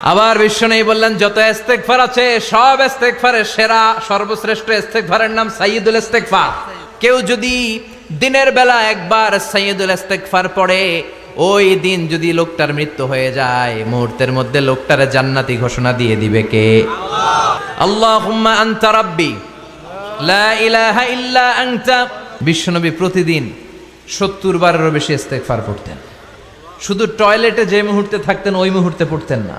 আবার বিশ্বনেই বললেন, যত ইস্তেগফার আছে, সব ইস্তেগফারের সেরা, সর্বশ্রেষ্ঠ ইস্তেগফারের নাম সাইয়্যিদুল ইস্তেগফার। কেউ যদি দিনের বেলা একবার সাইয়্যিদুল ইস্তেগফার পড়ে, ওই দিন যদি লোকটার মৃত্যু হয়ে যায়, মুহূর্তের মধ্যে লোকটার জান্নাতি ঘোষণা দিয়ে দিবে কে? আল্লাহুম্মা আনতা রাব্বি, লা ইলাহা ইল্লা আনতা। বিশ্বনবী প্রতিদিন সত্তর বারেরও বেশি ইস্তেগফার পড়তেন। শুধু টয়লেটে যে মুহূর্তে থাকতেন, ওই মুহূর্তে পড়তেন না।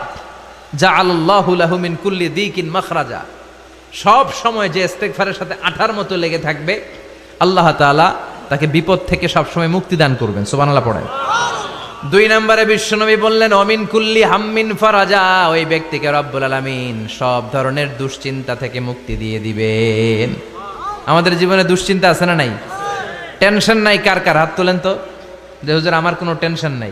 যা আল্লাহ মিন কুল্লি দিকিন মখরাজা। সব সময় যে ইস্তেগফারের সাথে আঠার মতো লেগে থাকবে, আল্লাহ তাআলা তাকে বিপদ থেকে সব সময় মুক্তি দান করবেন। সুবহানাল্লাহ পড়েন। দুই নম্বরে বিশ্বনবী বললেন, অমিন কুল্লি হাম্মিন ফারাজা। ওই ব্যক্তিকে রব্বুল আলামিন সব ধরনের দুশ্চিন্তা থেকে মুক্তি দিয়ে দিবেন। আমাদের জীবনে দুশ্চিন্তা আছে না নাই? টেনশন নাই কার কার? হাত তোলেন তো। যে আমার কোনো টেনশন নাই।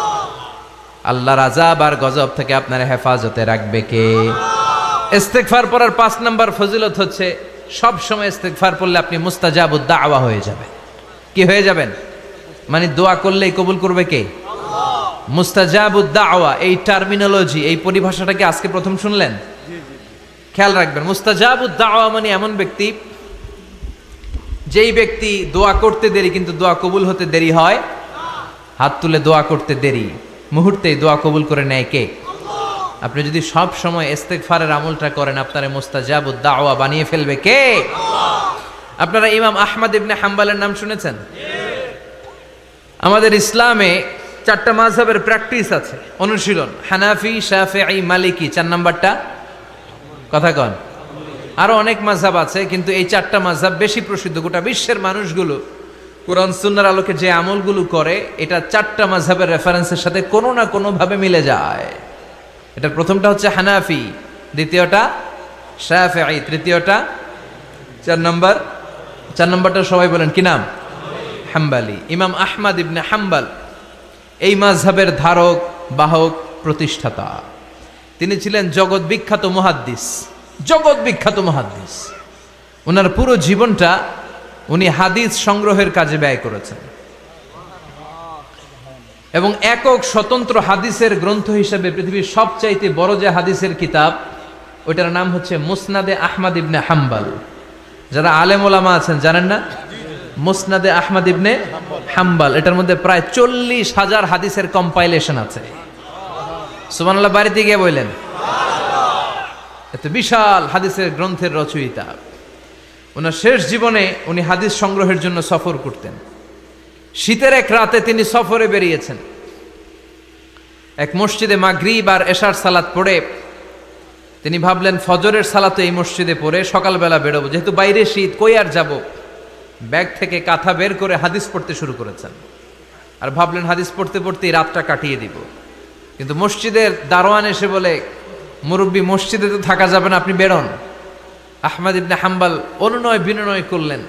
আল্লাহর আজাব আর গজব থেকে আপনার হেফাজতে রাখবে কে? ইস্তেগফার পড়ার পাঁচ নম্বর ফজিলত হচ্ছে সব সময় ইস্তেগফার পড়লে আপনি মুস্তাজাবুদ দাওয়া হয়ে যাবেন। কি হয়ে যাবেন? মানে দোয়া করলেই কবুল করবে কে? মুস্তাজাবুদ দাওয়া এই টার্মিনোলজি এই পরিভাষাটাকে আজকে প্রথম শুনলেন? খেয়াল রাখবেন মুস্তাজাবুদ দাওয়া মানে এমন ব্যক্তি যেই ব্যক্তি দোয়া করতে দেরি কিন্তু দোয়া কবুল হতে দেরি হয় হাত তুলে দোয়া করতে দেরি। মুহূর্তেই দোয়া কবুল করে নেয় কে? আপনি যদি সব সময় ইস্তেগফারের আমলটা করেন, আপনার মুস্তাজাবুদ দাওয়া বানিয়ে ফেলবে কে? আপনারা ইমাম আহমদ ইবনে হাম্বালের নাম শুনেছেন? আমাদের ইসলামে চারটা মাযহাবের প্র্যাকটিস আছে। অনুশীলন, হানাফি, শাফিঈ, মালিকি, চার নাম্বারটা? কথা কন। আরও অনেক মাযহাব আছে, কিন্তু এই চারটা মাযহাব বেশি প্রসিদ্ধ। গোটা বিশ্বের মানুষগুলো কোরআন সুন্নার আলোকে যে আমলগুলো করে, এটা চারটা মাযহাবের রেফারেন্সের সাথে কোনো না কোনোভাবে মিলে যায়। এটার প্রথমটা হচ্ছে হানাফি, দ্বিতীয়টা শাফিঈ, তৃতীয়টা চার নম্বর, চার নম্বরটা সবাই বলেন, কি নাম? হাম্বালি। ইমাম আহমদ ইবনে হাম্বাল, এই মাযহাবের ধারক, বাহক, প্রতিষ্ঠাতা। তিনি ছিলেন জগৎ বিখ্যাত মহাদ্দিস, জগৎ বিখ্যাত মহাদ্দিস। ওনার পুরো জীবনটা উনি হাদিস সংগ্রহের কাজে ব্যয় করেছেন। এবং একক স্বতন্ত্র হাদিসের গ্রন্থ হিসেবে পৃথিবীর সবচাইতে বড় যে হাদিসের কিতাব, ওইটার নাম হচ্ছে মুসনাদে আহমদ ইবনে হাম্বাল। যারা আলেম ওলামা আছেন, জানেন না? মুসনাদে আহমদ ইবনে হাম্বাল। এটার মধ্যে প্রায় চল্লিশ হাজার হাদিসের কম্পাইলেশন আছে। সুবহানাল্লাহ, বাড়িতে গিয়ে বললেন, এত বিশাল হাদিসের গ্রন্থের রচয়িতা। ওনার শেষ জীবনে উনি হাদিস সংগ্রহের জন্য সফর করতেন। শীতের এক রাতে তিনি সফরে বেরিয়েছেন। এক মসজিদে মাগরিব আর এশার সালাত পড়ে তিনি ভাবলেন, ফজরের সালাত এই মসজিদে পড়ে সকালবেলা বেরোবো। যেহেতু বাইরে শীত, কই আর যাব? ব্যাগ থেকে কাঁথা বের করে হাদিস পড়তে শুরু করেছেন। আর ভাবলেন, হাদিস পড়তে পড়তে এই রাতটা কাটিয়ে দিব। কিন্তু মসজিদের দারোয়ান এসে বলে, মুরব্বী, মসজিদে তো থাকা যাবে না, আপনি বেরোন। আহমদ ইবনে হাম্বাল অনুনয় বিনয় করলেন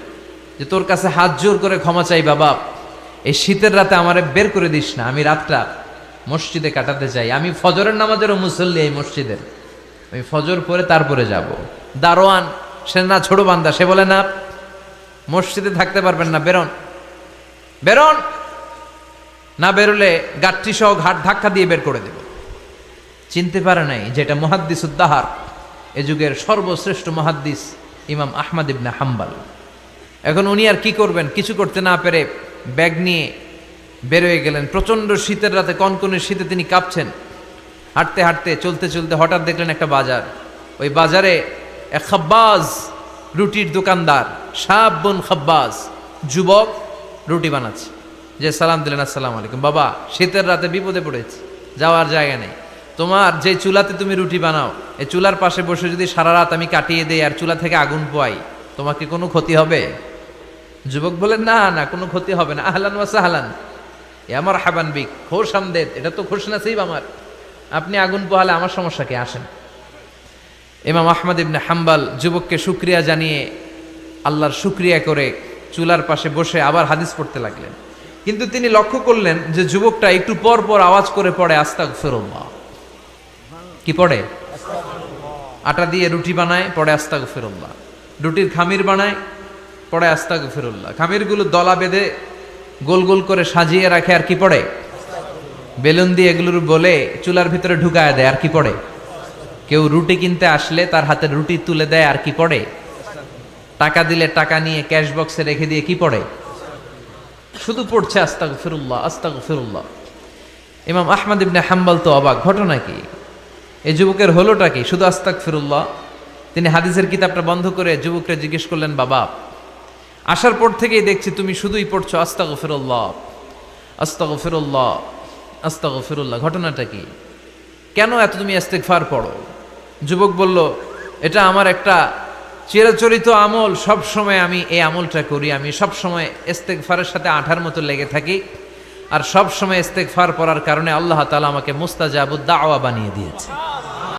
যে, তোর কাছে হাত জোর করে ক্ষমা চাই বাবা। এই শীতের রাতে আমারে বের করে দিস না। আমি রাতটা মসজিদে কাটাতে চাই। আমি ফজরের নামাজেরও মুসল্লি এই মসজিদের। আমি ফজর পরে তারপরে যাব। দারোয়ান, সে না ছোট বান্দা, সে বলে, না, মসজিদে থাকতে পারবেন না, বেরোন। বেরোন? না, বেরোলে গাঠটি সহ ঘাট ধাক্কা দিয়ে বের করে দেব। চিনতে পারে নাই যেটা মহাদ্দিস উদ্দাহার এ যুগের সর্বশ্রেষ্ঠ মহাদ্দিস ইমাম আহমদ ইবনে হাম্বাল। এখন উনি আর কি করবেন? কিছু করতে না পেরে ব্যাগ নিয়ে বেরোয় গেলেন। প্রচণ্ড শীতের রাতে, কনকনে শীতে তিনি কাঁপছেন। হাঁটতে হাঁটতে, চলতে চলতে হঠাৎ দেখলেন একটা বাজার। ওই বাজারে এক খাব্বাজ রুটির দোকানদার, সাব বোন খাব্বাজ, যুবক রুটি বানাচ্ছে। যে সালাম দিলেন, আসসালাম আলাইকুম। বাবা, শীতের রাতে বিপদে পড়েছি। যাওয়ার জায়গা নেই। তোমার যে চুলাতে তুমি রুটি বানাও এই চুলার পাশে বসে যদি সারা রাত আমি কাটিয়ে দেই আর চুলা থেকে আগুন পোয়াই, তোমাকে কোনো ক্ষতি হবে? যুবক বলেন না না, কোনো ক্ষতি হবে না। আহলান ওয়াসা আহলান এ আমার হাবান বিক, খোশ আমদেদ, এটা তো খোশ নাসিব আমার। আপনি আগুন পোহালে আমার সমস্যা কে? আসেন। ইমাম আহমদ ইবনে হাম্বাল যুবককে শুক্রিয়া জানিয়ে আল্লাহর শুক্রিয়া করে চুলার পাশে বসে আবার হাদিস পড়তে লাগলেন। কিন্তু তিনি লক্ষ্য করলেন যে যুবকটা একটু পর পর আওয়াজ করে পড়ে আস্তাক ফেরোল্লাহ কি পড়ে? আটা দিয়ে রুটি বানায়, পড়ে আস্তাক ফেরোল্লাহ রুটির খামির বানায়, পড়ে আস্তাক ফেরোল্লাহ খামিরগুলো দলা বেঁধে গোল গোল করে সাজিয়ে রাখে, আর কি পড়ে? বেলুন দিয়ে এগুলোর বলে চুলার ভিতরে ঢুকায় দেয়, আর কি পড়ে? কেউ রুটি কিনতে আসলে তার হাতে রুটি তুলে দেয়, আর কি পড়ে? টাকা দিলে টাকা নিয়ে ক্যাশ বক্সে রেখে দিয়ে কি পড়ে? শুধু পড়ছে আস্তাক ফিরুল্লাহ আস্তাক ফিরুল্লাহ ইমাম আহমদ ইবনে হাম্বাল তো অবাক। ঘটনা কি? এই যুবকের হলোটা কি? শুধু আস্তাক ফিরুল্লাহ তিনি হাদিসের কিতাবটা বন্ধ করে যুবককে জিজ্ঞেস করলেন, বাবা, আসার পর থেকেই দেখছি তুমি শুধুই পড়ছো আস্তাক ফিরুল্লাহ আস্তাক ফিরুল্লাহ আস্তাক ফিরুল্লাহ ঘটনাটা কি? কেন এত তুমি ইস্তেগফার পড়ো? যুবক বলল, এটা আমার একটা চিরাচরিত আমল। সব সময় আমি এই আমলটা করি। আমি সব সময় ইস্তেগফারের সাথে আঠার মতো লেগে থাকি। আর সব সময় ইস্তেগফার পড়ার কারণে আল্লাহ তাআলা আমাকে মুস্তাজাবুদ দাওয়া বানিয়ে দিয়েছে।